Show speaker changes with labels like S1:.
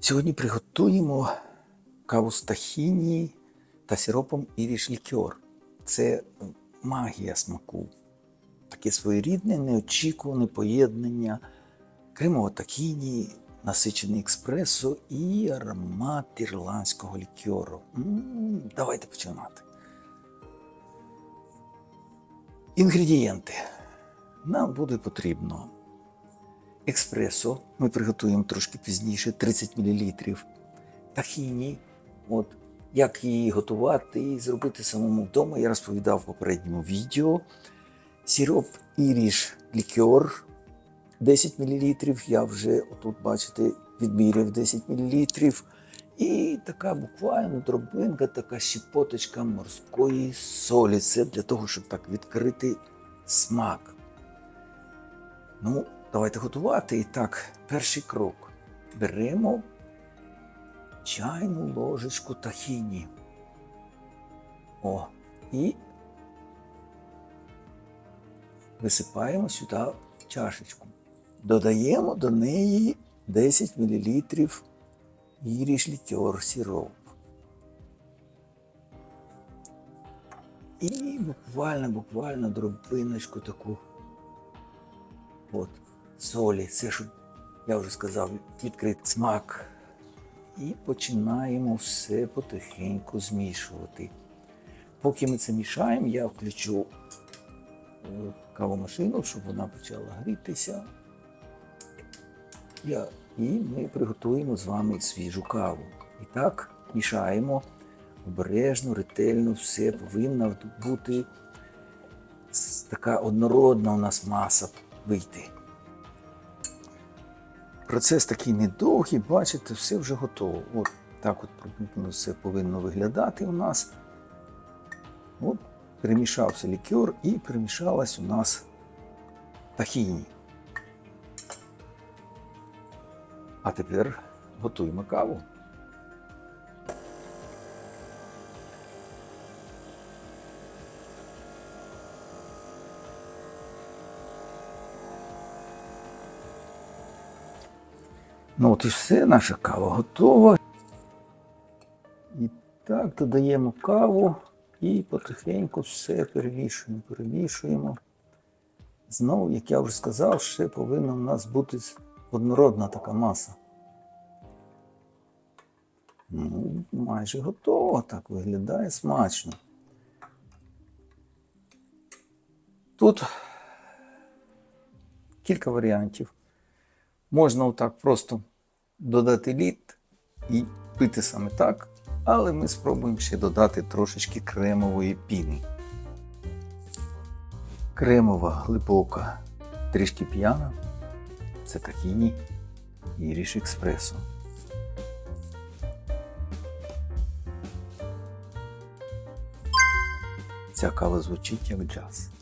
S1: Сьогодні приготуємо каву з тахіні та сиропом іріш лікьор. Це магія смаку. Таке своєрідне, неочікуване поєднання кремово тахіні, насичений експресо і аромат ірландського лікьору. Давайте починати. Інгредієнти. Нам буде потрібно експресо. Ми приготуємо трошки пізніше 30 мл. Тахіні. От, як її готувати і зробити самому вдома, я розповідав в попередньому відео. Сироп іріш лікер 10 мл. Я вже отут, бачите, відміряв 10 мл. І така буквально дробинка, така щепоточка морської солі. Це для того, щоб так відкрити смак. Ну, давайте готувати. І так, перший крок. Беремо чайну ложечку тахіні. О, і висипаємо сюди чашечку. Додаємо до неї 10 мл іріш лікер сироп. І буквально, буквально дробиночку таку от, солі. Це що я вже сказав, відкритий смак. І починаємо все потихеньку змішувати. Поки ми це мішаємо, я включу е, кавомашину, щоб вона почала грітися. Я, і ми приготуємо з вами свіжу каву. І так мішаємо обережно, ретельно, все повинна бути така однородна у нас маса вийти. Процес такий недовгий, бачите, все вже готово. От так от приблизно все повинно виглядати у нас. От перемішався лікер і перемішалась у нас тахіні. А тепер готуємо каву. Ну от і все, наша кава готова. І так, додаємо каву і потихеньку все перемішуємо, перемішуємо. Знову, як я вже сказав, ще повинна в нас бути однородна така маса. Ну, майже готово, так виглядає смачно. Тут кілька варіантів. Можна отак просто додати лід і пити саме так, але ми спробуємо ще додати трошечки кремової піни. Кремова, глибока, трішки п'яна. Це тахіні і ріш експресо. Ця кава звучить як джаз.